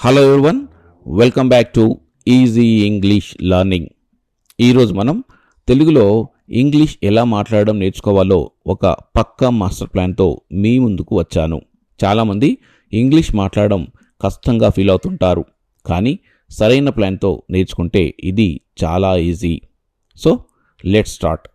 Hello everyone welcome back to easy English learning ఈరోజు మనం తెలుగులో ఇంగ్లీష్ ఎలా మాట్లాడడం నేర్చుకోవాలో ఒక పక్కా మాస్టర్ ప్లాన్తో మీ ముందుకు వచ్చాను. చాలామంది ఇంగ్లీష్ మాట్లాడడం కష్టంగా ఫీల్ అవుతుంటారు కానీ సరైన ప్లాన్తో నేర్చుకుంటే ఇది చాలా ఈజీ సో లెట్ స్టార్ట్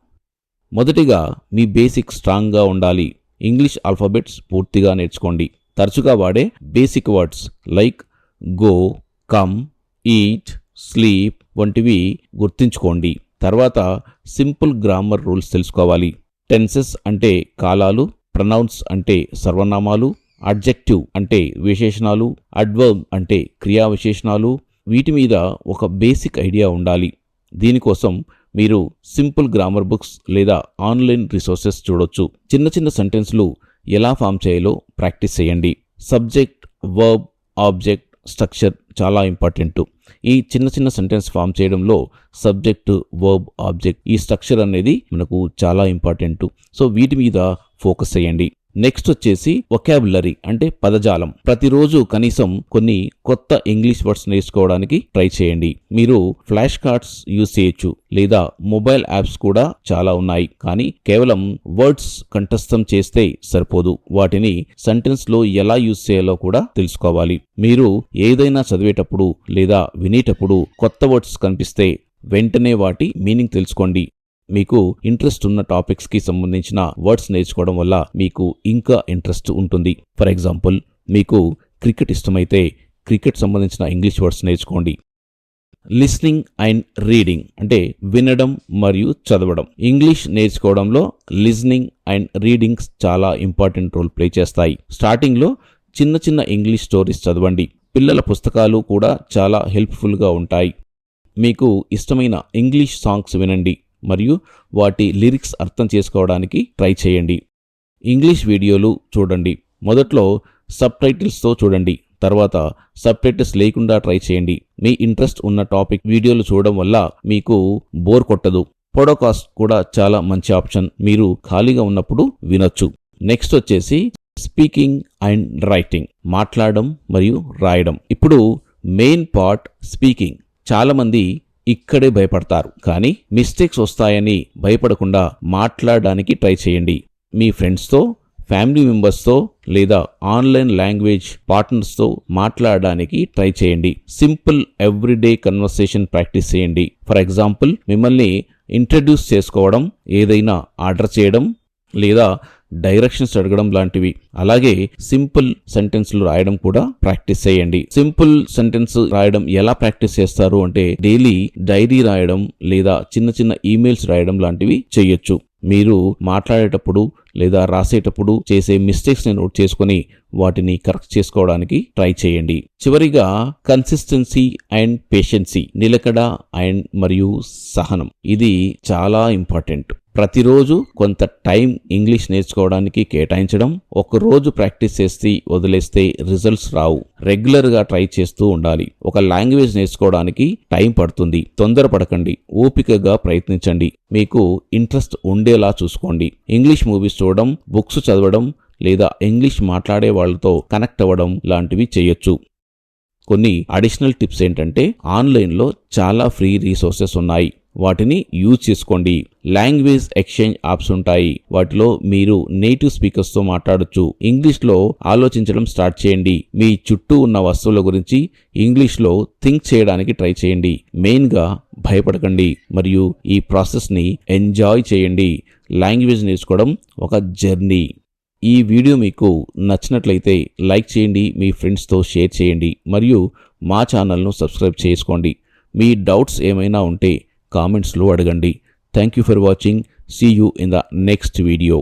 మొదటిగా మీ బేసిక్ స్ట్రాంగ్గా ఉండాలి. ఇంగ్లీష్ ఆల్ఫాబెట్స్ పూర్తిగా నేర్చుకోండి. తరచుగా వాడే basic words like go come eat sleep వంటివి గుర్తుంచుకోండి. తర్వాత సింపుల్ గ్రామర్ రూల్స్ తెలుసుకోవాలి. టెన్సెస్ అంటే కాలాలు ప్రనౌన్స్ అంటే సర్వనామాలు అడ్జెక్టివ్ అంటే విశేషణాలు అడ్వర్బ్ అంటే క్రియా విశేషణాలు వీటి మీద ఒక బేసిక్ ఐడియా ఉండాలి. దీనికోసం మీరు సింపుల్ గ్రామర్ బుక్స్ లేదా ఆన్లైన్ రిసోర్సెస్ చూడొచ్చు. చిన్న చిన్న సెంటెన్స్లు ఎలా ఫామ్ చేయాలో ప్రాక్టీస్ చేయండి. సబ్జెక్ట్ వర్బ్ ఆబ్జెక్ట్ స్ట్రక్చర్ చాలా ఇంపార్టెంట్. ఈ చిన్న చిన్న సెంటెన్స్ ఫామ్ చేయడంలో సబ్జెక్ట్ వర్బ్ ఆబ్జెక్ట్ ఈ స్ట్రక్చర్ అనేది మనకు చాలా ఇంపార్టెంట్. సో వీటి మీద ఫోకస్ చేయండి. నెక్స్ట్ వచ్చేసి ఒకాబులరీ అంటే పదజాలం. ప్రతిరోజు కనీసం కొన్ని కొత్త ఇంగ్లీష్ వర్డ్స్ నేర్చుకోవడానికి ట్రై చేయండి. మీరు ఫ్లాష్ కార్డ్స్ యూజ్ చేయొచ్చు. లేదా మొబైల్ యాప్స్ కూడా చాలా ఉన్నాయి. కానీ కేవలం వర్డ్స్ కంఠస్థం చేస్తే సరిపోదు. వాటిని సెంటెన్స్లో ఎలా యూజ్ చేయాలో కూడా తెలుసుకోవాలి. మీరు ఏదైనా చదివేటప్పుడు లేదా వినేటప్పుడు కొత్త వర్డ్స్ కనిపిస్తే వెంటనే వాటి మీనింగ్ తెలుసుకోండి. మీకు ఇంట్రెస్ట్ ఉన్న టాపిక్స్కి సంబంధించిన వర్డ్స్ నేర్చుకోవడం వల్ల మీకు ఇంకా ఇంట్రెస్ట్ ఉంటుంది. ఫర్ ఎగ్జాంపుల్ మీకు క్రికెట్ ఇష్టమైతే క్రికెట్ సంబంధించిన ఇంగ్లీష్ వర్డ్స్ నేర్చుకోండి. లిస్నింగ్ అండ్ రీడింగ్ అంటే వినడం మరియు చదవడం. ఇంగ్లీష్ నేర్చుకోవడంలో లిస్నింగ్ అండ్ రీడింగ్స్ చాలా ఇంపార్టెంట్ రోల్ ప్లే చేస్తాయి. స్టార్టింగ్లో చిన్న చిన్న ఇంగ్లీష్ స్టోరీస్ చదవండి. పిల్లల పుస్తకాలు కూడా చాలా హెల్ప్ఫుల్గా ఉంటాయి. మీకు ఇష్టమైన ఇంగ్లీష్ సాంగ్స్ వినండి. మరియు వాటి లిరిక్స్ అర్థం చేసుకోవడానికి ట్రై చేయండి. ఇంగ్లీష్ వీడియోలు చూడండి. మొదట్లో సబ్ టైటిల్స్తో చూడండి. తర్వాత సబ్ టైటిల్స్ లేకుండా ట్రై చేయండి. మీ ఇంట్రెస్ట్ ఉన్న టాపిక్ వీడియోలు చూడడం వల్ల మీకు బోర్ కొట్టదు. పోడోకాస్ట్ కూడా చాలా మంచి ఆప్షన్. మీరు ఖాళీగా ఉన్నప్పుడు వినొచ్చు. నెక్స్ట్ వచ్చేసి స్పీకింగ్ అండ్ రైటింగ్. మాట్లాడడం మరియు రాయడం. ఇప్పుడు మెయిన్ పార్ట్ స్పీకింగ్. చాలామంది ఇక్కడే భయపడతారు. కానీ మిస్టేక్స్ వస్తాయని భయపడకుండా మాట్లాడడానికి ట్రై చేయండి. మీ ఫ్రెండ్స్తో ఫ్యామిలీ మెంబర్స్తో లేదా ఆన్లైన్ లాంగ్వేజ్ పార్ట్నర్స్తో మాట్లాడడానికి ట్రై చేయండి. సింపుల్ ఎవ్రీడే కన్వర్సేషన్ ప్రాక్టీస్ చేయండి. ఫర్ ఎగ్జాంపుల్ మిమ్మల్ని ఇంట్రడ్యూస్ చేసుకోవడం ఏదైనా ఆర్డర్ చేయడం లేదా డైరెక్షన్స్ అడగడం లాంటివి. అలాగే సింపుల్ సెంటెన్స్లు రాయడం కూడా ప్రాక్టీస్ చేయండి. సింపుల్ సెంటెన్స్ రాయడం ఎలా ప్రాక్టీస్ చేస్తారు అంటే డైలీ డైరీ రాయడం లేదా చిన్న చిన్న ఈమెయిల్స్ రాయడం లాంటివి చేయొచ్చు. మీరు మాట్లాడేటప్పుడు లేదా రాసేటప్పుడు చేసే మిస్టేక్స్ని నోట్ చేసుకుని వాటిని కరెక్ట్ చేసుకోవడానికి ట్రై చేయండి. చివరిగా కన్సిస్టెన్సీ అండ్ పేషెన్సీ నిలకడ అండ్ మరియు సహనం. ఇది చాలా ఇంపార్టెంట్. ప్రతిరోజు కొంత టైం ఇంగ్లీష్ నేర్చుకోవడానికి కేటాయించడం ఒకరోజు ప్రాక్టీస్ చేసి వదిలేస్తే రిజల్ట్స్ రావు. రెగ్యులర్గా ట్రై చేస్తూ ఉండాలి. ఒక లాంగ్వేజ్ నేర్చుకోవడానికి టైం పడుతుంది. తొందరపడకండి. ఓపికగా ప్రయత్నించండి. మీకు ఇంట్రెస్ట్ ఉండేలా చూసుకోండి. ఇంగ్లీష్ మూవీస్ చూడడం బుక్స్ చదవడం లేదా ఇంగ్లీష్ మాట్లాడే వాళ్ళతో కనెక్ట్ అవ్వడం లాంటివి చేయొచ్చు. కొన్ని అడిషనల్ టిప్స్ ఏంటంటే ఆన్లైన్లో చాలా ఫ్రీ రీసోర్సెస్ ఉన్నాయి. వాటిని యూజ్ చేసుకోండి. లాంగ్వేజ్ ఎక్స్చేంజ్ యాప్స్ ఉంటాయి. వాటిలో మీరు నేటివ్ స్పీకర్స్తో మాట్లాడొచ్చు. ఇంగ్లీష్లో ఆలోచించడం స్టార్ట్ చేయండి. మీ చుట్టూ ఉన్న వస్తువుల గురించి ఇంగ్లీష్లో థింక్ చేయడానికి ట్రై చేయండి. మెయిన్గా భయపడకండి. మరియు ఈ ప్రాసెస్ని ఎంజాయ్ చేయండి. లాంగ్వేజ్ నేర్చుకోవడం ఒక జర్నీ ఈ వీడియో మీకు నచ్చినట్లయితే లైక్ చేయండి. మీ ఫ్రెండ్స్తో షేర్ చేయండి. మరియు మా ఛానల్ను సబ్స్క్రైబ్ చేసుకోండి. మీ డౌట్స్ ఏమైనా ఉంటే కామెంట్స్లో అడగండి. Thank you for watching see you in the next video